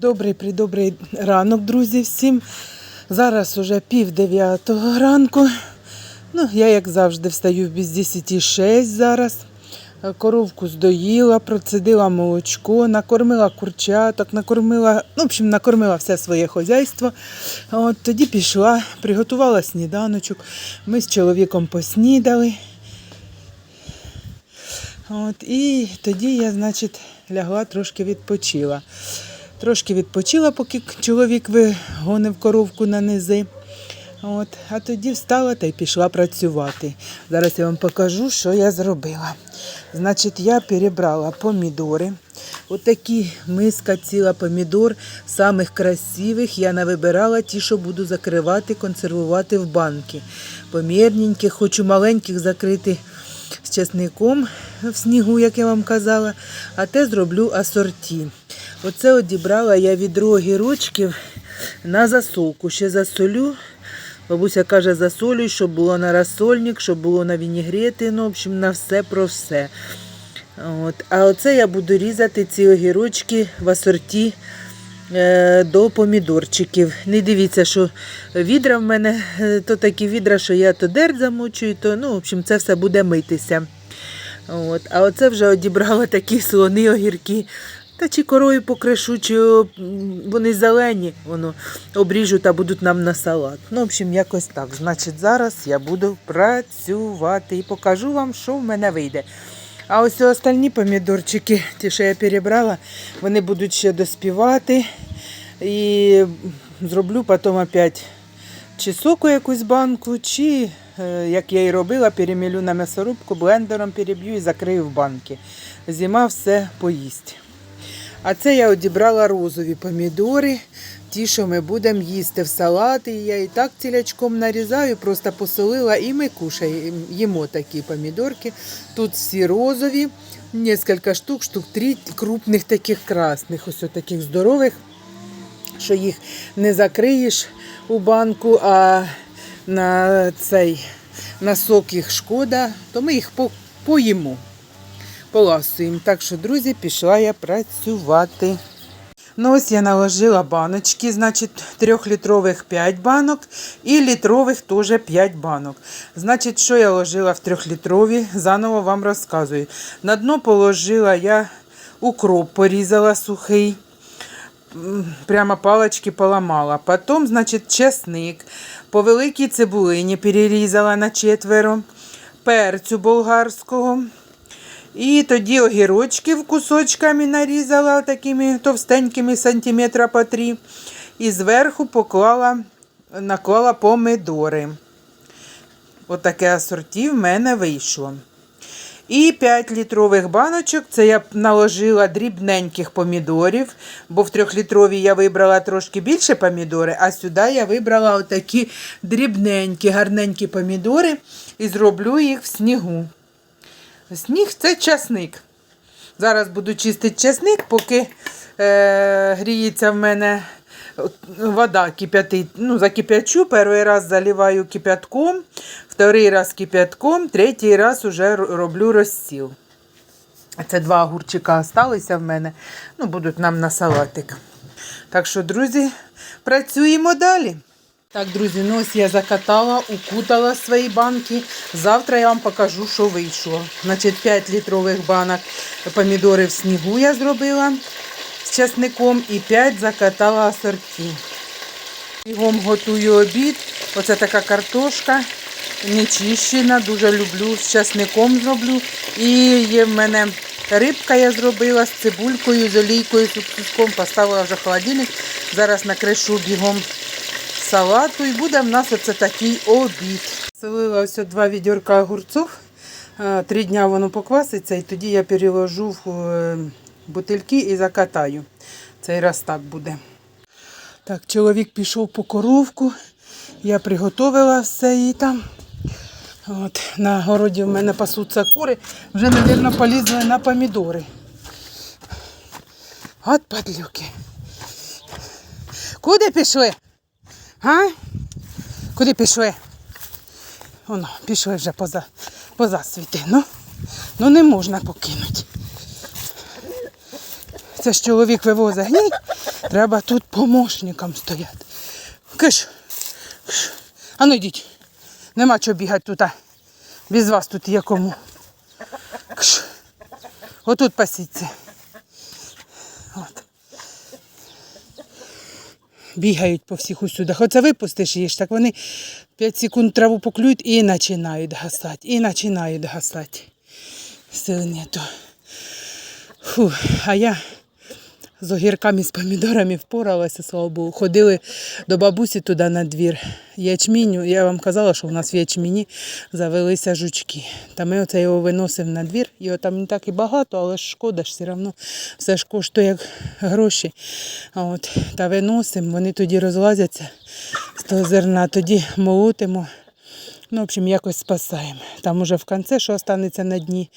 Добрий придобрий ранок, друзі, всім. Зараз уже пів дев'ятого ранку. Ну, я, як завжди, встаю без 10.06 зараз. Коровку здоїла, процедила молочко, накормила курчаток, накормила, ну, в общем, накормила все своє хозяйство. От, тоді пішла, приготувала сніданочок. Ми з чоловіком поснідали. От, і тоді я, значить, лягла, трошки відпочила. Трошки відпочила, поки чоловік вигонив коровку на низи. От, а тоді встала та й пішла працювати. Зараз я вам покажу, що я зробила. Значить, я перебрала помідори. Отакі миска ціла помідор, самих красивих. Я навибирала ті, що буду закривати, консервувати в банки. Помірненьких, хочу маленьких закрити з чесником в снігу, як я вам казала, а те зроблю асорті. Оце одібрала я відро огірочків на засолку. Ще засолю. Бабуся каже, засолюй, щоб було на розсольник, щоб було на вінігрети, ну, в общем, на все про все. От. А оце я буду різати ці огірочки в асорті до помідорчиків. Не дивіться, що відра в мене е, то такі відра, що я то дерть замочую, то ну, в общем, це все буде митися. От. А оце вже одібрала такі слони огірки. Та чи корою покришу, чи вони зелені, воно обріжу та будуть нам на салат. Ну, в общем, якось так. Значить, зараз я буду працювати і покажу вам, що в мене вийде. А ось остальні помідорчики, ті, що я перебрала, вони будуть ще доспівати. І зроблю потім опять чи соку якусь банку, чи, е, як я і робила, перемілю на м'ясорубку, блендером переб'ю і закрию в банки. Зима все поїсть. А це я одібрала розові помідори, ті, що ми будемо їсти в салати. Я і так цілячком нарізаю, просто посолила і ми кушаємо, їмо такі помідорки. Тут всі розові, кілька штук, штук три крупних таких красних, ось таких здорових, що їх не закриєш у банку, а на цей на їх шкода, то ми їх по- поїмо поласуємо. Так що, друзі, пішла я працювати. Ну, ось я наложила баночки, значить, трьохлітрових 5 банок і літрових теж 5 банок. Значить, що я ложила в трьохлітрові, заново вам розказую. На дно положила я укроп, порізала сухий, прямо палочки поламала. Потім, значить, чесник, по великій цибулині перерізала на четверо, перцю болгарського. І тоді огірочків кусочками нарізала такими товстенькими сантиметра по три. І зверху поклала, наклала помидори. Отаке асорті в мене вийшло. І 5 літрових баночок. Це я наложила дрібненьких помідорів, бо в 3-літровій я вибрала трошки більше помідори, а сюди я вибрала отакі дрібненькі, гарненькі помідори і зроблю їх в снігу. Сніг це часник. Зараз буду чистити часник, поки е, гріється в мене вода кип'ятить. Ну, закип'ячу, перший раз заливаю кип'ятком, вторий раз кип'ятком, третій раз уже роблю розсіл. Це два огурчика залишилися в мене. Ну, будуть нам на салатик. Так що, друзі, працюємо далі. Так, друзі, ну ось я закатала, укутала свої банки. Завтра я вам покажу, що вийшло. Значить, 5 літрових банок помідори в снігу я зробила з часником і 5 закатала асорті. Бігом готую обід. Оце така картошка нечищена, дуже люблю, з часником зроблю. І є в мене рибка я зробила з цибулькою, з олійкою, з уксуском, поставила вже в холодильник. Зараз накришу бігом салату і буде в нас оце такий обід. Солила ось два відерка огурців. Е, Три дня воно покваситься, і тоді я переложу в е, бутильки і закатаю. Цей раз так буде. Так, чоловік пішов по коровку. Я приготувала все і там. От, на городі в мене пасуться кури. Вже, мабуть, полізли на помідори. От падлюки. Куди пішли? А? Куди пішли? Воно, пішли вже поза, поза світи. Ну, ну не можна покинути. Це ж чоловік вивозить гній, треба тут помощникам стояти. Киш. Киш. А ну йдіть. Нема чого бігати тут. Без вас тут є кому. Кш. Отут пасіться. Бігають по всіх усюдах. Оце випустиш їх, так вони 5 секунд траву поклюють і починають гасати. І починають гасати. Сил нету. Фу, а я з огірками, з помідорами впоралася, слава Богу. Ходили до бабусі туди на двір. Ячміню, я вам казала, що у нас в ячміні завелися жучки. Та ми оце його виносимо на двір. Його там не так і багато, але ж шкода ж все одно. Все ж коштує як гроші. А от, та виносимо, вони тоді розлазяться з того зерна, тоді молотимо. Ну, в общем, якось спасаємо. Там уже в кінці, що останеться на дні,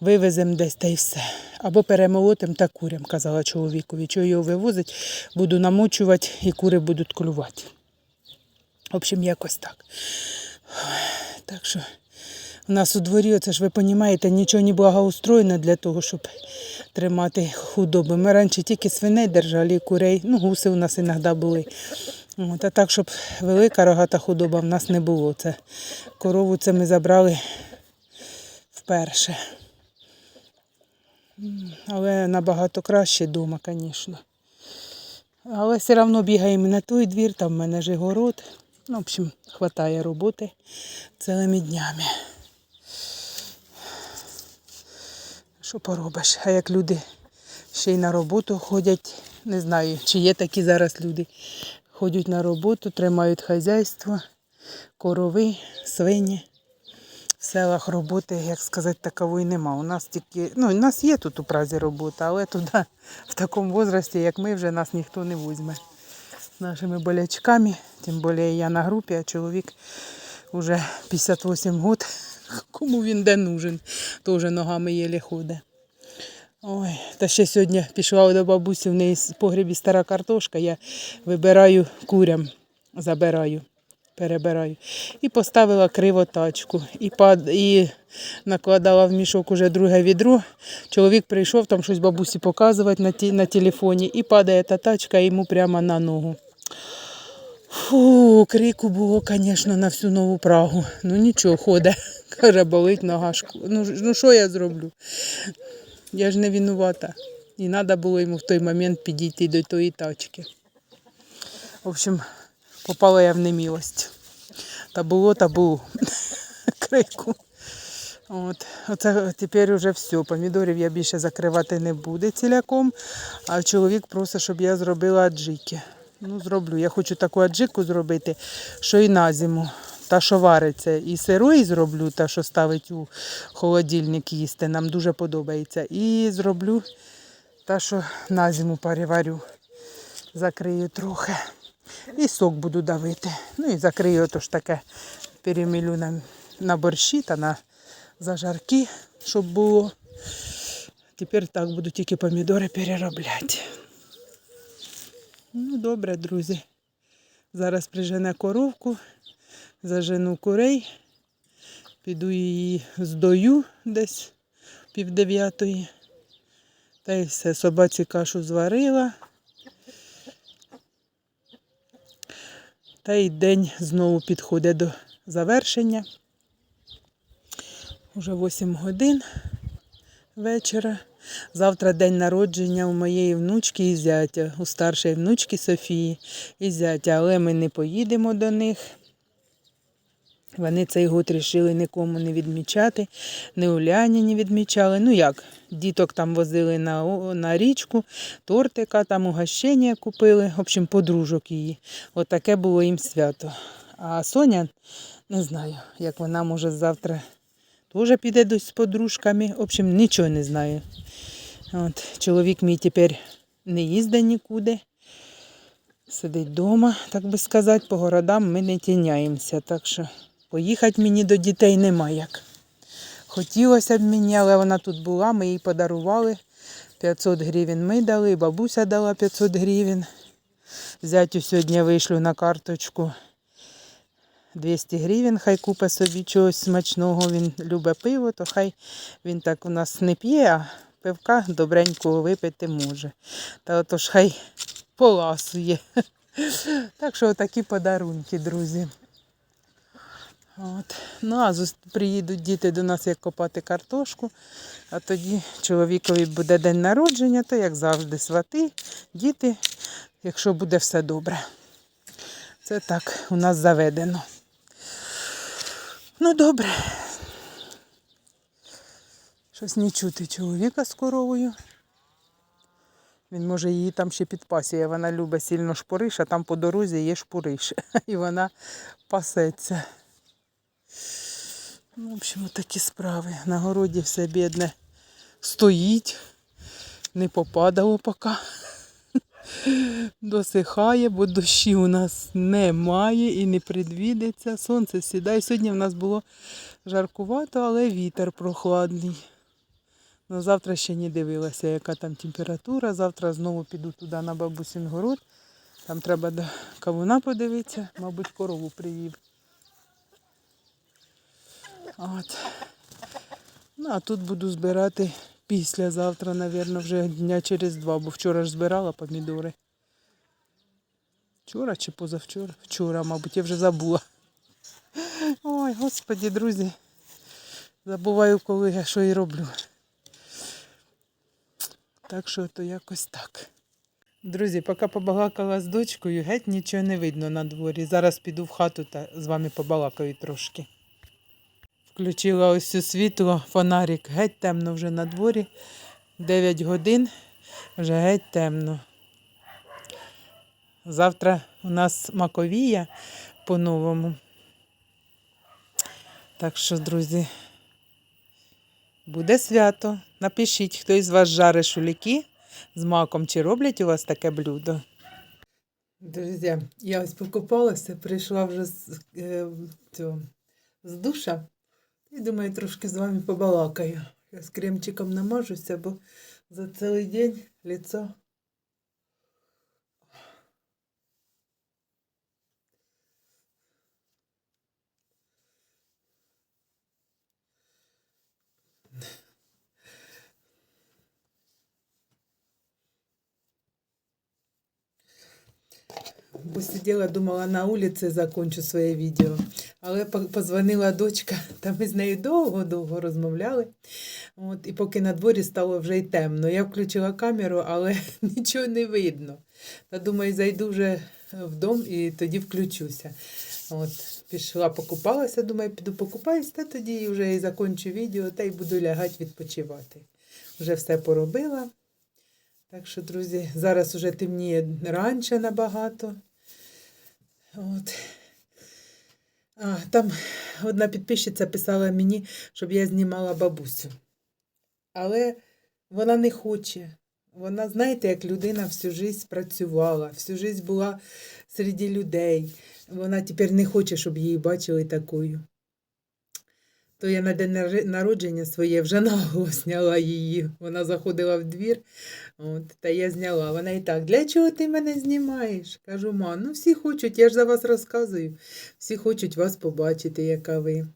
вивеземо десь та й все. Або перемолотим та курям, казала чоловікові. Що його вивозить, буду намочувати і кури будуть клювати. В общем, якось так. Так що у нас у дворі, оце ж ви розумієте, нічого не благоустроєно для того, щоб тримати худобу. Ми раніше тільки свиней держали, і курей, ну, гуси у нас іноді були. От, а так, щоб велика рогата худоба в нас не було. Це корову це ми забрали вперше. Але набагато краще вдома, звісно. Але все одно бігаємо на той двір, там в мене ж город. Ну, в общем, хватає роботи цілими днями. Що поробиш? А як люди ще й на роботу ходять, не знаю, чи є такі зараз люди. Ходять на роботу, тримають хазяйство, корови, свині. В селах роботи, як сказати, такової нема. У нас тільки, ну, у нас є тут у Празі робота, але туди в такому возрасті, як ми, вже нас ніхто не візьме. З нашими болячками, тим більше я на групі, а чоловік вже 58 років. Кому він де нужен, теж ногами єлі ходить. Ой, та ще сьогодні пішла до бабусі, в неї в погребі стара картошка, я вибираю курям, забираю, перебираю. І поставила криво тачку. І, пад, і накладала в мішок уже друге відро. Чоловік прийшов там щось бабусі показувати на, ті, на телефоні і падає та тачка йому прямо на ногу. Фу, крику було, звісно, на всю нову Прагу. Ну нічого, ходить. Каже, болить нога. Ну, ну що я зроблю? Я ж не винувата. І треба було йому в той момент підійти до тої тачки. В общем, попала я в немілость. Та було, та було. Крику. От. Оце тепер вже все. Помідорів я більше закривати не буду ціляком, а чоловік просить, щоб я зробила аджики. Ну, зроблю. Я хочу таку аджику зробити, що і на зиму. Та, що вариться, і сирої зроблю, та, що ставить у холодильник їсти, нам дуже подобається. І зроблю та, що на зиму переварю. Закрию трохи. І сок буду давити. Ну і закрию то ж таке, перемілю на, на борщі та на зажарки, щоб було. Тепер так буду тільки помідори переробляти. Ну, добре, друзі. Зараз прижене коровку, зажену курей, піду її здою десь пів дев'ятої. Та й все, собаці кашу зварила. Та й день знову підходить до завершення. Уже 8 годин вечора. Завтра день народження у моєї внучки і зятя, у старшої внучки Софії і зятя, але ми не поїдемо до них. Вони цей год рішили нікому не відмічати, не Уляні не відмічали. Ну як, діток там возили на, на річку, тортика, там угощення купили, в общем, подружок її. Отаке було їм свято. А Соня, не знаю, як вона може завтра теж піде десь з подружками. В общем, нічого не знаю. От, чоловік мій тепер не їздить нікуди. Сидить вдома, так би сказати, по городам ми не тіняємося. Так що поїхати мені до дітей нема як. Хотілося б мені, але вона тут була, ми їй подарували. 500 гривень ми дали, бабуся дала 500 гривень. Зятю сьогодні вийшлю на карточку 200 гривень, хай купить собі чогось смачного. Він любить пиво, то хай він так у нас не п'є, а пивка добренького випити може. Та отож хай поласує. Так що отакі подарунки, друзі. От. Ну, а приїдуть діти до нас як копати картошку, а тоді чоловікові буде день народження, то як завжди, свати, діти, якщо буде все добре. Це так у нас заведено. Ну, добре. Щось не чути чоловіка з коровою. Він може її там ще підпасує. Вона любить сильно шпориш, а там по дорозі є шпориш. І вона пасеться. Ну, в общем, такі справи. На городі все бідне стоїть, не попадало поки. Досихає, бо дощі у нас немає і не предвідиться. Сонце сідає. Сьогодні в нас було жаркувато, але вітер прохладний. Ну, завтра ще не дивилася, яка там температура. Завтра знову піду туди на бабусин город. Там треба до кавуна подивитися, мабуть, корову привів. От. Ну, а тут буду збирати післязавтра, мабуть, вже дня через два, бо вчора ж збирала помідори. Вчора чи позавчора? Вчора, мабуть, я вже забула. Ой, господі, друзі. Забуваю, коли я що і роблю. Так що то якось так. Друзі, поки побалакала з дочкою, геть нічого не видно на дворі. Зараз піду в хату та з вами побалакаю трошки. Включила ось у світло, фонарик, геть темно вже на дворі. 9 годин, вже геть темно. Завтра у нас маковія по-новому. Так що, друзі, буде свято. Напишіть, хто із вас жарить шуліки з маком, чи роблять у вас таке блюдо. Друзі, я ось покупалася, прийшла вже з, е, цього, з душа. І думаю, трошки з вами побалакаю. Я з кремчиком намажуся, бо за цілий день лицо. Бо сиділа, думала, на вулиці закончу своє відео. Але по- позвонила дочка, та ми з нею довго-довго розмовляли. От, і поки на дворі стало вже й темно. Я включила камеру, але нічого не видно. Та думаю, зайду вже в дом і тоді включуся. От, пішла, покупалася, думаю, піду покупаюсь, та тоді вже і закончу відео, та й буду лягати відпочивати. Вже все поробила. Так що, друзі, зараз уже темніє раніше набагато. От. Там одна підписчиця писала мені, щоб я знімала бабусю. Але вона не хоче. Вона, знаєте, як людина всю життя працювала, всю життя була серед людей. Вона тепер не хоче, щоб її бачили такою. То я на день народження своє вже наголо зняла її. Вона заходила в двір, от, та я зняла. Вона і так, для чого ти мене знімаєш? Кажу, ма, ну всі хочуть, я ж за вас розказую. Всі хочуть вас побачити, яка ви.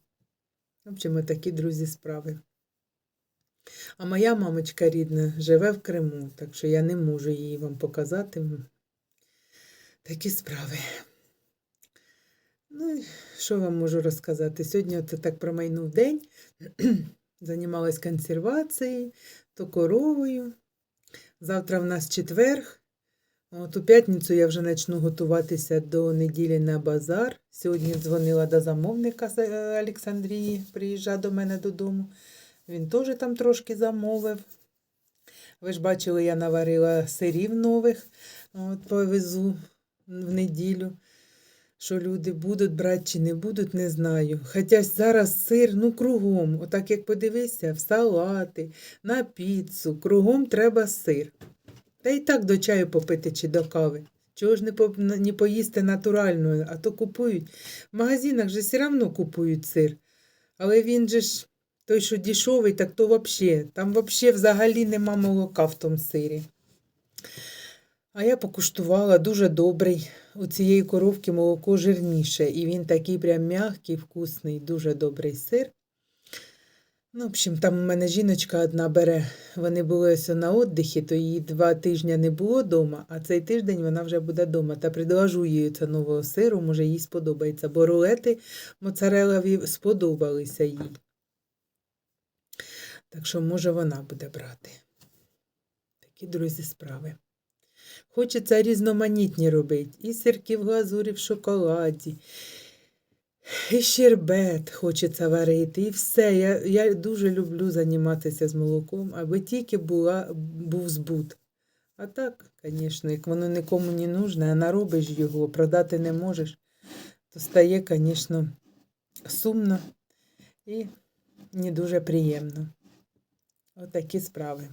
В общем, такі друзі справи. А моя мамочка рідна живе в Криму, так що я не можу її вам показати. Такі справи. Ну, що вам можу розказати? Сьогодні це так промайнув день. Займалась консервацією, то коровою. Завтра в нас четверг. От у п'ятницю я вже почну готуватися до неділі на базар. Сьогодні дзвонила до замовника з е, Олександрії, приїжджав до мене додому. Він теж там трошки замовив. Ви ж бачили, я наварила сирів нових, от, повезу в неділю. Що люди будуть брати чи не будуть, не знаю. Хоча зараз сир, ну кругом, отак як подивися, в салати, на піцу, кругом треба сир. Та й так до чаю попити чи до кави. Чого ж не, по, не поїсти натуральною, а то купують. В магазинах же все одно купують сир. Але він же ж, той, що дешевий, так то взагалі. Там взагалі взагалі нема молока в тому сирі. А я покуштувала дуже добрий. У цієї коровки молоко жирніше. І він такий прям м'який, вкусний, дуже добрий сир. Ну, в общем, там у мене жіночка одна бере. Вони були ось на віддихі, то її два тижні не було вдома, а цей тиждень вона вже буде вдома. Та предложу їй це нового сиру, може їй сподобається. Бо рулети моцарелові сподобалися їй. Так що, може, вона буде брати. Такі, друзі, справи. Хочеться різноманітні робити. І сирки глазурі в шоколаді, і щербет хочеться варити, і все. Я, я дуже люблю займатися з молоком, аби тільки була, був збут. А так, звісно, як воно нікому не нужне, а наробиш його, продати не можеш, то стає, звісно, сумно і не дуже приємно. Отакі справи.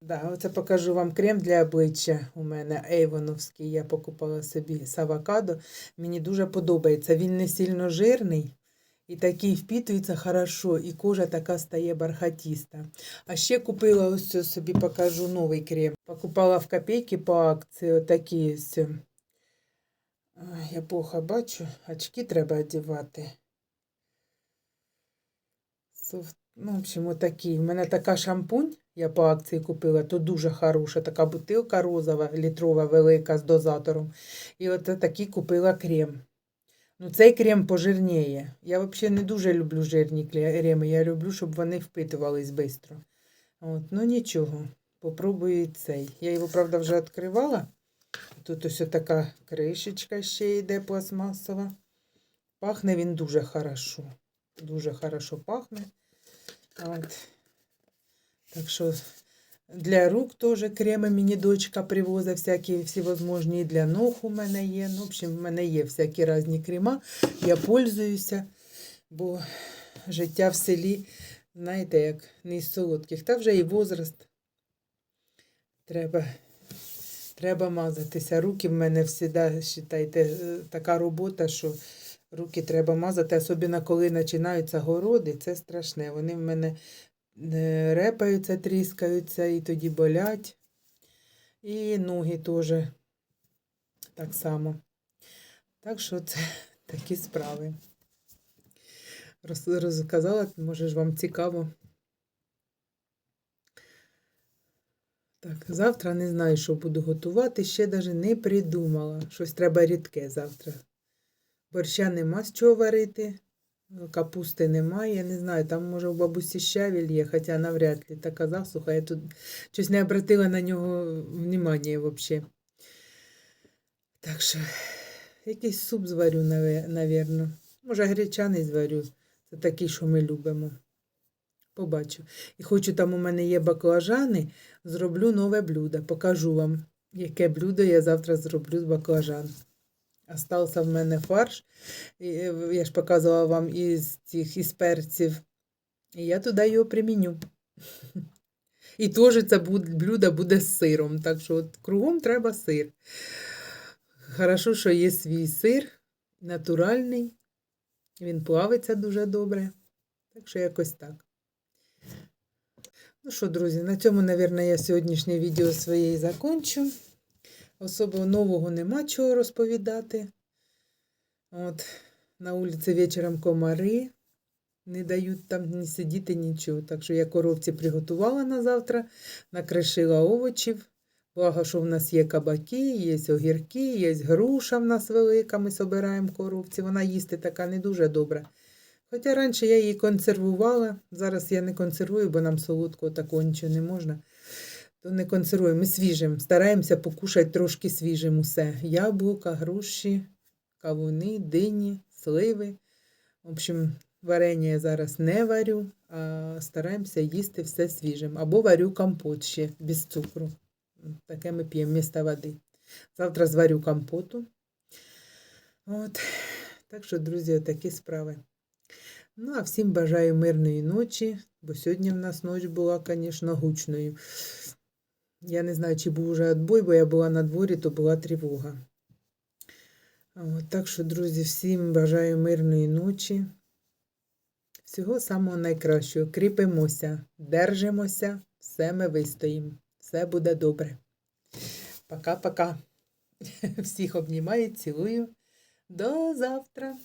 Да, оце покажу вам крем для обличчя у мене Ейвоновський. Я покупала собі з авокадо. Мені дуже подобається. Він не сильно жирний і такий впітується хорошо, і кожа така стає бархатіста. А ще купила ось це собі покажу новий крем. Покупала в копійки по акції отакі ось. Ай, Я плохо бачу, очки треба одягати. Ну, в общем, отакий. У мене така шампунь, я по акції купила, то дуже хороша, така бутилка розова, літрова, велика з дозатором. І от такий купила крем. Ну, цей крем пожирніє. Я взагалі не дуже люблю жирні креми. Я люблю, щоб вони впитувались швидко. От, ну нічого, попробую цей. Я його, правда, вже відкривала. Тут ось така кришечка ще йде пластмасова. Пахне він дуже хорошо. Дуже хорошо пахне. От. Так що для рук теж креми мені дочка привозить всякі всевозможні. І для ног у мене є. Ну, в общем, в мене є всякі різні крема. Я пользуюся, бо життя в селі, знаєте, як не із солодких. Та вже і возраст. Треба, треба мазатися. Руки в мене завжди, вважайте, така робота, що руки треба мазати, особливо коли починаються городи, це страшне. Вони в мене репаються, тріскаються і тоді болять. І ноги теж так само. Так що це такі справи. Роз- Розказала, може ж вам цікаво. Так, завтра не знаю, що буду готувати. Ще навіть не придумала. Щось треба рідке завтра. Борща нема з чого варити. Капусти немає, я не знаю, там може у бабусі щавель є, хоча навряд ли така засуха. Я тут щось не обратила на нього внимання взагалі. Так що, якийсь суп зварю, навірно. Може, гречаний зварю. Це такий, що ми любимо. Побачу. І хочу, там у мене є баклажани, зроблю нове блюдо. Покажу вам, яке блюдо я завтра зроблю з баклажан. Остався в мене фарш. Е, Я ж показувала вам із цих із перців. І я туди його приміню. І теж це блюдо буде з сиром. Так що от кругом треба сир. Хорошо, що є свій сир, натуральний. Він плавиться дуже добре. Так що якось так. Ну що, друзі, на цьому, мабуть, я сьогоднішнє відео своє і закончу. Особо нового нема чого розповідати. От, на вулиці вечором комари. Не дають там ні сидіти, нічого. Так що я коровці приготувала на завтра, накришила овочів. Благо, що в нас є кабаки, є огірки, є груша в нас велика, ми собираємо коровці. Вона їсти така не дуже добра. Хоча раніше я її консервувала. Зараз я не консервую, бо нам солодкого такого нічого не можна. То не консервуємо, свіжим. Стараємося покушати трошки свіжим усе. Яблука, груші, кавуни, дині, сливи. В общем, варення я зараз не варю, а стараємося їсти все свіжим. Або варю компот ще без цукру. Таке ми п'ємо вмісто води. Завтра зварю компоту. От. Так що, друзі, такі справи. Ну, а всім бажаю мирної ночі, бо сьогодні в нас ніч була, звісно, гучною. Я не знаю, чи був вже відбой, бо я була на дворі, то була тривога. Так що, друзі, всім бажаю мирної ночі. Всього самого найкращого. Кріпимося, держимося, все ми вистоїмо. Все буде добре. Пока-пока. Всіх обнімаю, цілую. До завтра.